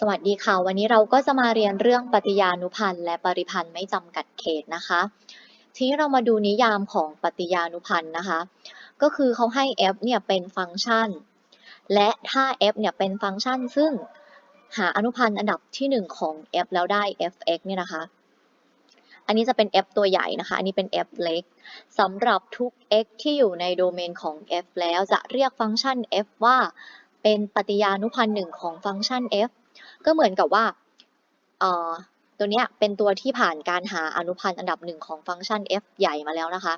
สวัสดีค่ะ วันนี้เราก็จะมาเรียนเรื่องปฏิญานุพันธ์และปริพันธ์ไม่จำกัดเขตนะคะ ทีนี้เรามาดูนิยามของปฏิญานุพันธ์นะคะ ก็คือเขาให้ f เนี่ยเป็นฟังก์ชัน และถ้า f เนี่ยเป็นฟังก์ชัน ซึ่งหาอนุพันธ์อันดับที่ 1 ของ f แล้วได้ f(x) เนี่ยนะคะ อันนี้จะเป็น f ตัวใหญ่นะคะ อันนี้เป็น f เล็กสำหรับทุก x ที่อยู่ในโดเมนของ f แล้วจะเรียกฟังก์ชัน f ว่าเป็นปฏิญานุพันธ์หนึ่งของฟังก์ชัน f ก็เหมือนกับว่าเอ่อตัวเนี้ยเป็นตัวที่ผ่านการหาอนุพันธ์อันดับหนึ่งของฟังก์ชัน f ใหญ่มาแล้วนะคะ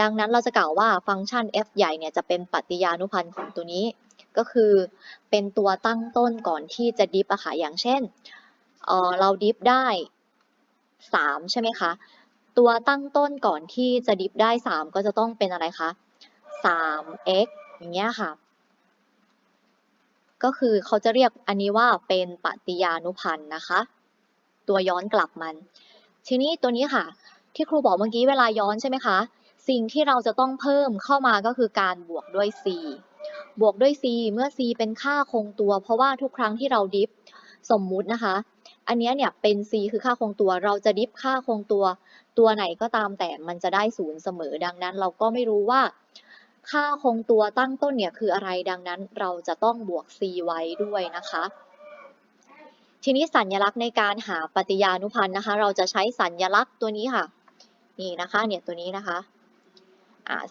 ดังนั้นเราจะกล่าวว่าฟังก์ชัน f ใหญ่เนี่ยจะเป็นปฏิญานุพันธ์ของตัวนี้ ก็คือเป็นตัวตั้งต้นก่อนที่จะดิฟอะค่ะอย่างเช่นเออเราดิฟได้ 3 ใช่ไหมคะ ตัวตั้งต้นก่อนที่จะดิฟได้ 3 ก็จะต้องเป็นอะไรคะ 3x อย่างเงี้ยค่ะ ก็คือเขาจะเรียกอันนี้ว่าเป็นปฏิญานุพันธ์นะคะ ตัวย้อนกลับมัน ทีนี้ตัวนี้ค่ะ ที่ครูบอกเมื่อกี้เวลาย้อนใช่ไหมคะ สิ่งที่เราจะต้องเพิ่มเข้ามาก็คือการบวกด้วย c บวกด้วย c เมื่อ c เป็นค่าคงตัว เพราะว่าทุกครั้งที่เราดิฟสมมุตินะคะ อันนี้เนี่ยเป็น c คือค่าคงตัว เราจะดิฟค่าคงตัว ตัวไหนก็ตามแต่มันจะได้ศูนย์เสมอ ดังนั้น เราก็ไม่รู้ว่า ค่าคงตัวตั้งต้นเนี่ยคืออะไรดังนั้นเราจะต้องบวก c ไว้ด้วยนะคะ ทีนี้สัญลักษณ์ในการหาปฏิญานุพันธ์นะคะ เราจะใช้สัญลักษณ์ตัวนี้ค่ะ นี่นะคะเนี่ยตัวนี้นะคะ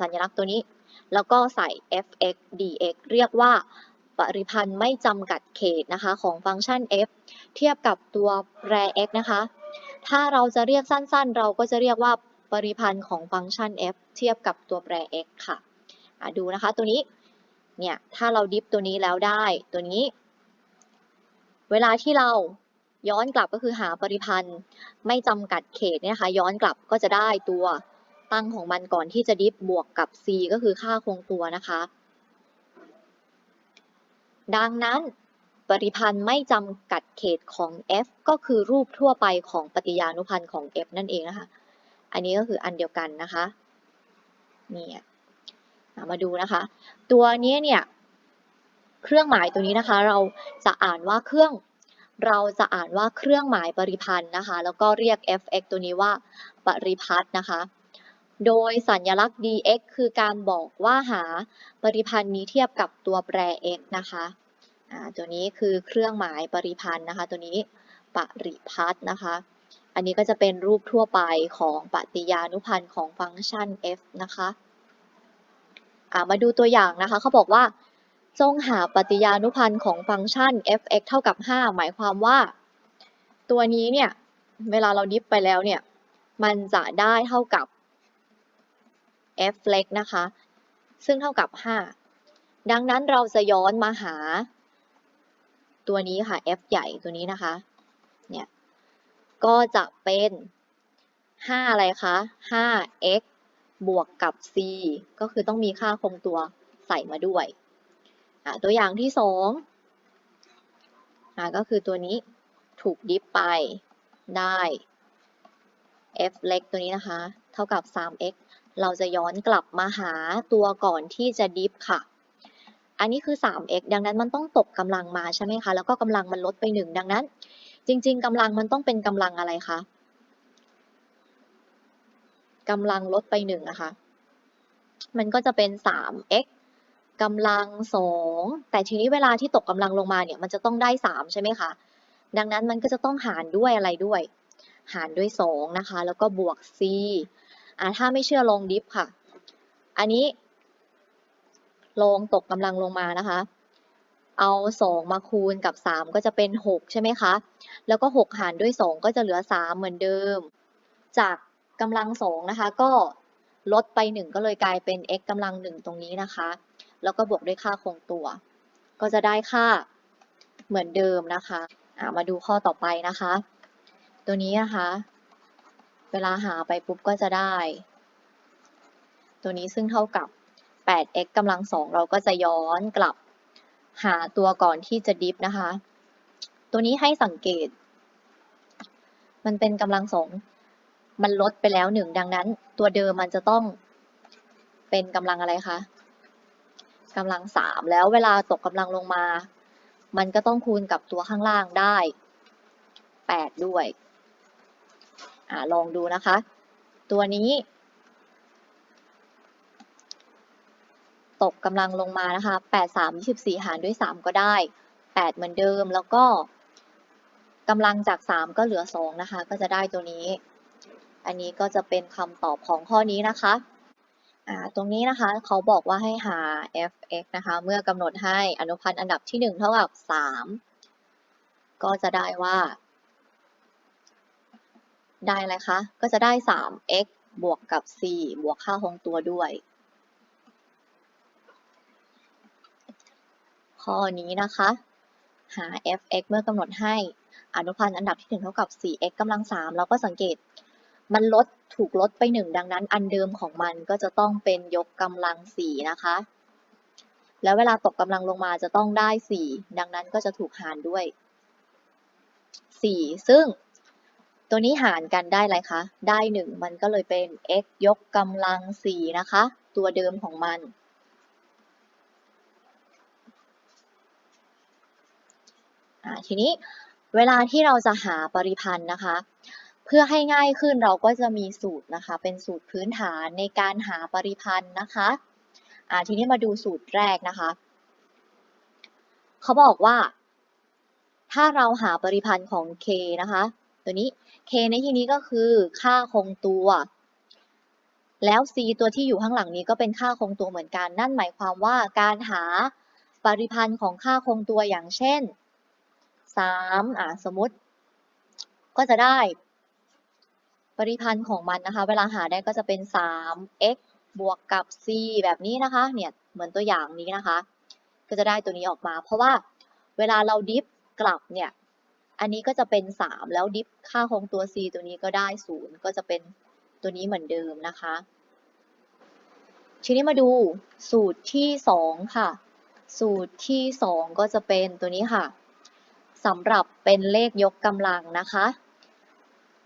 สัญลักษณ์ตัวนี้ แล้วก็ใส่ f(x) dx เรียกว่าปริพันธ์ไม่จำกัดเขตนะคะของฟังก์ชัน f เทียบกับตัวแปร x นะคะ ถ้าเราจะเรียกสั้นๆ เราก็จะเรียกว่าปริพันธ์ของฟังก์ชัน f เทียบกับตัวแปร x ค่ะ ดูนะคะตัวนี้ เนี่ย ถ้าเราดิฟตัวนี้แล้วได้ ตัวนี้ เวลาที่เราย้อนกลับก็คือหาปริพันธ์ไม่จำกัดเขตเนี่ยนะคะ ย้อนกลับก็จะได้ตัวตั้งของมันก่อนที่จะดิฟบวกกับ c ก็คือค่าคงตัวนะคะ ดังนั้นปริพันธ์ไม่จำกัดเขตของ f ก็คือรูปทั่วไปของปฏิญานุพันธ์ของ f นั่นเองนะคะ อันนี้ก็คืออันเดียวกันนะคะนี่ มาดูนะคะ ตัวนี้เนี่ยเครื่องหมายตัวนี้นะคะ เราจะอ่านว่าเครื่อง เราจะอ่านว่าเครื่องหมายปริพันธ์นะคะ แล้วก็เรียก f(x) ตัวนี้ว่าปริพัฒน์นะคะ โดยสัญลักษณ์ dx คือการบอกว่าหาปริพันธ์นี้เทียบกับตัวแปร x นะคะตัวนี้คือเครื่องหมายปริพันธ์นะคะ ตัวนี้ปริพัฒน์นะคะ อันนี้ก็จะเป็นรูปทั่วไปของปฏิญานุพันธ์ของฟังก์ชัน f นะคะ มาดูตัวอย่างนะคะเขาบอกว่า จงหาปฏิญานุพันธ์ของฟังก์ชัน f(x) เท่ากับ 5 หมายความว่า ตัวนี้เนี่ย เวลาเราดิฟไปแล้วเนี่ย มันจะได้เท่ากับ f เล็กนะคะ ซึ่งเท่ากับ 5 ดังนั้นเราจะย้อนมาหา ตัวนี้ค่ะ f ใหญ่ตัวนี้นะคะ เนี่ย ก็จะเป็น 5 อะไรคะ 5x บวกกับ c ก็คือต้องมีค่าคงตัวใส่มาด้วย ตัวอย่างที่สองก็คือตัวนี้ถูกดิฟไปได้ f เล็กตัวนี้นะคะ เท่ากับ 3x เราจะย้อนกลับมาหาตัวก่อนที่จะดิฟค่ะ อันนี้คือ 3x ดังนั้นมันต้องตกกำลังมาใช่ไหมคะ แล้วก็กำลังมันลดไป 1 ดังนั้น จริง ๆกำลังมันต้องเป็นกำลังอะไรคะ กำลังลดไป1นะคะ มันก็จะเป็น 3x กำลัง 2 แต่ทีนี้เวลาที่ตกกำลังลงมาเนี่ย มันจะต้องได้ 3 ใช่ไหมคะ ดังนั้นมันก็จะต้องหารด้วยอะไรด้วย หารด้วย 2 นะคะ แล้วก็บวก c อ่าถ้าไม่เชื่อลองดิฟค่ะ อันนี้ ลงตกกำลังลงมานะคะ เอา 2 มาคูณกับ 3 ก็จะเป็น 6 ใช่ไหมคะ แล้วก็ 6 หารด้วย 2 ก็จะเหลือ 3 เหมือนเดิม จาก กำลัง2นะคะ ก็ลดไป 1 ก็เลยกลายเป็น x กำลัง 1 ตรงนี้นะคะ แล้วก็บวกด้วยค่าคงตัว ก็จะได้ค่าเหมือนเดิมนะคะะมาดูข้อต่อไปนะคะ ตัวนี้นะคะ เวลาหาไปปุ๊บก็จะได้ ตัวนี้ซึ่งเท่ากับ 8x กำลัง2เราก็จะย้อนกลับหาตัวก่อนที่จะดิฟนะคะ ตัวนี้ให้สังเกต มันเป็นกำลัง2 มันลดไปแล้ว1ดังนั้น ตัวเดิมมันจะต้องเป็นกำลังอะไรคะกำลัง3แล้วเวลาตกกำลังลงมา มันก็ต้องคูณกับตัวข้างล่างได้8ด้วยอ่าลองดูนะคะ ตัวนี้ ตกกำลังลงมานะคะ8 3 24หารด้วย3ก็ได้8เหมือนเดิมแล้วก็กำลังจาก3ก็เหลือ2นะคะ ก็จะได้ตัวนี้ อันนี้ก็จะเป็นคำตอบของข้อนี้นะคะตรงนี้นะคะเขาบอกว่าให้หา f(x) นะคะเมื่อกำหนดให้อนุพันธ์อันดับที่ 1 เท่ากับ 3 ก็จะได้ว่า ได้อะไรคะ ก็จะได้ 3x บวกกับ c บวกค่าคงตัวด้วย ข้อนี้นะคะ หา f(x) เมื่อกำหนดให้อนุพันธ์อันดับที่ 1 เท่ากับ 4x กำลัง 3 เราก็สังเกต มันลดถูกลดไป 1 ดังนั้นอันเดิมของมันก็จะต้องเป็นยกกำลัง 4 นะคะ แล้วเวลาตกกำลังลงมาจะต้องได้ 4 ดังนั้นก็จะถูกหารด้วย 4 ซึ่งตัวนี้หารกันได้อะไรคะ ได้ 1 มันก็เลยเป็น x ยกกำลัง 4 นะคะ ตัวเดิมของมัน ทีนี้เวลาที่เราจะหาปริพันธ์นะคะ พื่อให้ง่ายขึ้นเราก็จะมีสูตรนะคะ เป็นสูตรพื้นฐานในการหาปริพันธ์นะคะอ่าทีนี้มาดูสูตรแรกนะคะ เขาบอกว่า ถ้าเราหาปริพันธ์ของ k นะคะ ตัวนี้ k ในที่นี้ก็คือค่าคงตัว แล้ว c ตัวที่อยู่ข้างหลังนี้ก็เป็นค่าคงตัวเหมือนกัน นั่นหมายความว่าการหาปริพันธ์ของค่าคงตัวอย่างเช่น3อ่าสมมติ ก็จะได้ ปริพันธ์ของมันนะคะ เวลาหาได้ก็จะเป็น 3x บวกกับ c แบบนี้นะคะ เนี่ย เหมือนตัวอย่างนี้นะคะ ก็จะได้ตัวนี้ออกมา เพราะว่าเวลาเราดิฟกลับเนี่ย อันนี้ก็จะเป็น 3 แล้วดิฟค่าคงตัว c ตัวนี้ก็ได้ 0 ก็จะเป็นตัวนี้เหมือนเดิมนะคะ ทีนี้มาดูสูตรที่ 2 ค่ะ สูตรที่ 2 ก็จะเป็นตัวนี้ค่ะสำหรับเป็นเลขยกกำลังนะคะ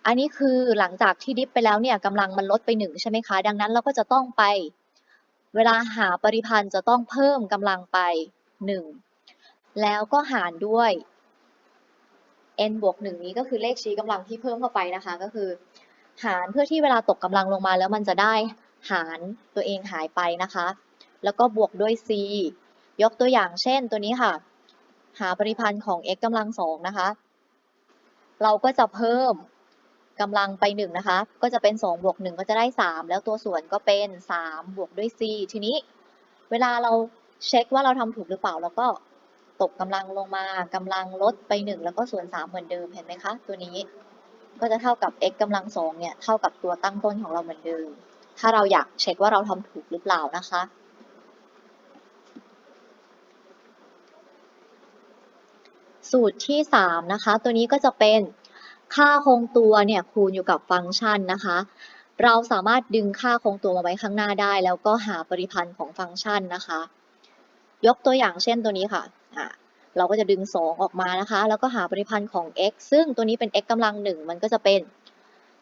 อันนี้คือหลังจากที่ดิฟไปแล้วเนี่ยกำลังมันลดไป1ใช่ไหมคะ ดังนั้นเราก็จะต้องไป เวลาหาปริพันธ์จะต้องเพิ่มกำลังไป 1 แล้วก็หารด้วย n บวก1นี้ก็คือเลขชี้กำลังที่เพิ่มเข้าไปนะคะ ก็คือ หารเพื่อที่เวลาตกกำลังลงมาแล้วมันจะได้หารตัวเองหายไปนะคะ แล้วก็บวกด้วย c ยกตัวอย่างเช่นตัวนี้ค่ะ หาปริพันธ์ของ x กำลังสองนะคะ เราก็จะเพิ่ม กำลังไป1นะคะ ก็จะเป็น2บวก1ก็จะได้ 3 แล้วตัวส่วนก็เป็น 3 บวกด้วย c ทีนี้ เวลาเราเช็คว่าเราทำถูกหรือเปล่าแล้วก็ตกกำลังลงมากำลังลดไป 1 แล้วก็ส่วน 3 เหมือนเดิมเห็นไหมคะ ตัวนี้ก็จะเท่ากับ x กำลังสองเนี่ยเท่ากับตัวตั้งต้นของเราเหมือนเดิม ถ้าเราอยากเช็คว่าเราทำถูกหรือเปล่านะคะ สูตรที่ 3 นะคะ ตัวนี้ก็จะเป็น ค่าคงตัวเนี่ยคูณอยู่กับฟังก์ชันนะคะ เราสามารถดึงค่าคงตัวมาไว้ข้างหน้าได้ แล้วก็หาปริพันธ์ของฟังก์ชันนะคะ ยกตัวอย่างเช่นตัวนี้ค่ะะเราก็จะดึง 2 ออกมานะคะ แล้วก็หาปริพันธ์ของ x ซึ่งตัวนี้เป็น x กำลัง1มันก็จะเป็น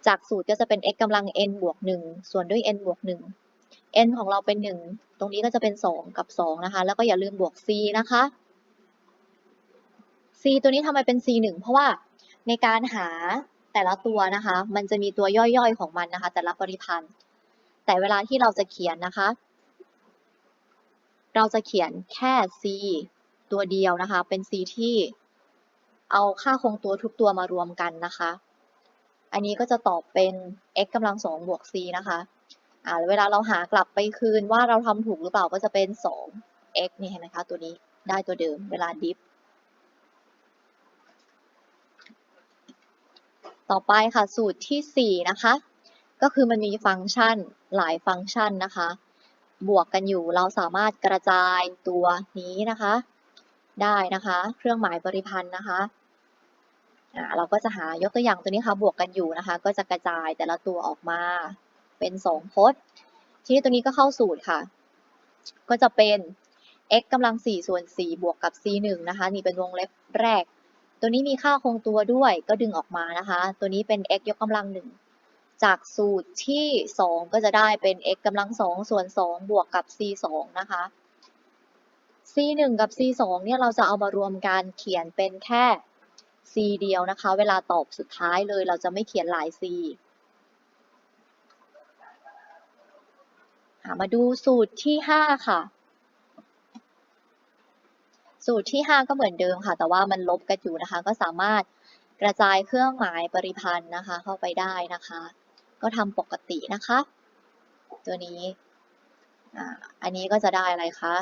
จากสูตรก็จะเป็น x กำลัง n บวก1ส่วนด้วย n บวก1 n ของเราเป็น 1 ตรงนี้ก็จะเป็น 2 กับ 2 นะคะ แล้วก็อย่าลืมบวก c นะคะ c ตัวนี้ทำไมเป็น c 1เพราะว่า ในการหาแต่ละตัวนะคะ มันจะมีตัวย่อยๆของมันนะคะ แต่ละปริพันธ์ แต่เวลาที่เราจะเขียนนะคะ เราจะเขียนแค่ c ตัวเดียวนะคะ เป็น c ที่เอาค่าคงตัวทุกตัวมารวมกันนะคะ อันนี้ก็จะตอบเป็น x กำลัง2บวก c นะคะอ่าเวลาเราหากลับไปคืนว่าเราทำถูกหรือเปล่าก็จะเป็น 2x นี่เห็นไหมคะตัวนี้ได้ตัวเดิมเวลาดิฟ ต่อไปค่ะสูตรที่ 4 นะคะ ก็คือมันมีฟังก์ชันหลายฟังก์ชันนะคะ บวกกันอยู่เราสามารถกระจายตัวนี้นะคะ ได้นะคะ เครื่องหมายปริพันธ์นะคะอ่าเราก็จะหายกตัวอย่างตัวนี้ค่ะบวกกันอยู่นะคะ ก็จะกระจายแต่ละตัวออกมาเป็น2พจน์ ทีนี้ตัวนี้ก็เข้าสูตรค่ะ ก็จะเป็น x กำลัง4ส่วน4บวกกับ c 1นะคะ นี่เป็นวงเล็บแรก ตัวนี้มีค่าคงตัวด้วยก็ดึงออกมานะคะ ตัวนี้เป็น x ยกกำลัง1จากสูตรที่ 2 ก็จะได้เป็น x กำลัง2ส่วน 2 บวกกับ c 2นะคะ c 1กับ c 2เนี่ยเราจะเอามารวมกันเขียนเป็นแค่ c เดียวนะคะ เวลาตอบสุดท้ายเลยเราจะไม่เขียนหลาย c มาดูสูตรที่ 5 ค่ะ สูตรที่ 5 ก็เหมือนเดิมค่ะ แต่ว่ามันลบกันอยู่นะคะ ก็สามารถกระจายเครื่องหมายปริพันธ์นะคะ เข้าไปได้นะคะ ก็ทำปกตินะคะ ตัวนี้อันนี้ก็จะได้อะไรคะ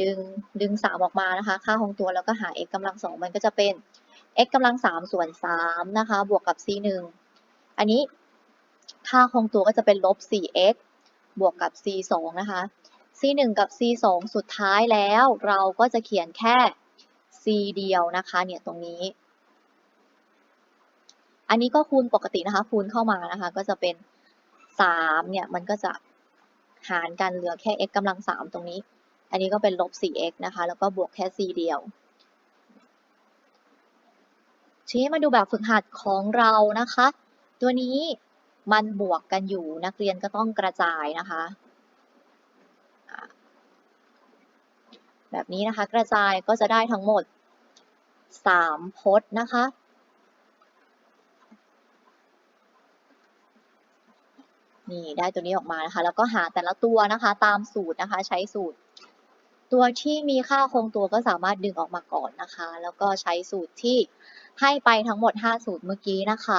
ดึงดึง 3 ออกมานะคะ ค่าของตัวแล้วก็หา x กำลังสองมันก็จะเป็น x กำลัง3ส่วน3นะคะ บวกกับ c 1อันนี้ค่าคงตัวก็จะเป็นลบ 4x บวกกับ c 2นะคะ c 1 กับ c 2 สุดท้ายแล้วเราก็จะเขียนแค่ c เดียวนะคะเนี่ยตรงนี้ อันนี้ก็คูณปกตินะคะคูณเข้ามานะคะก็จะเป็น 3 เนี่ยมันก็จะหารกันเหลือแค่ x กำลัง 3 ตรงนี้ อันนี้ก็เป็นลบ 4x นะคะแล้วก็บวกแค่ c เดียวทีนี้มาดูแบบฝึกหัดของเรานะคะ ตัวนี้มันบวกกันอยู่นักเรียนก็ต้องกระจายนะคะอะ แบบนี้นะคะ กระจายก็จะได้ทั้งหมด 3 พจน์นะคะ นี่ได้ตัวนี้ออกมานะคะ แล้วก็หาแต่ละตัวนะคะตามสูตรนะคะ ใช้สูตร ตัวที่มีค่าคงตัวก็สามารถดึงออกมาก่อนนะคะ แล้วก็ใช้สูตรที่ให้ไปทั้งหมด 5 สูตรเมื่อกี้นะคะ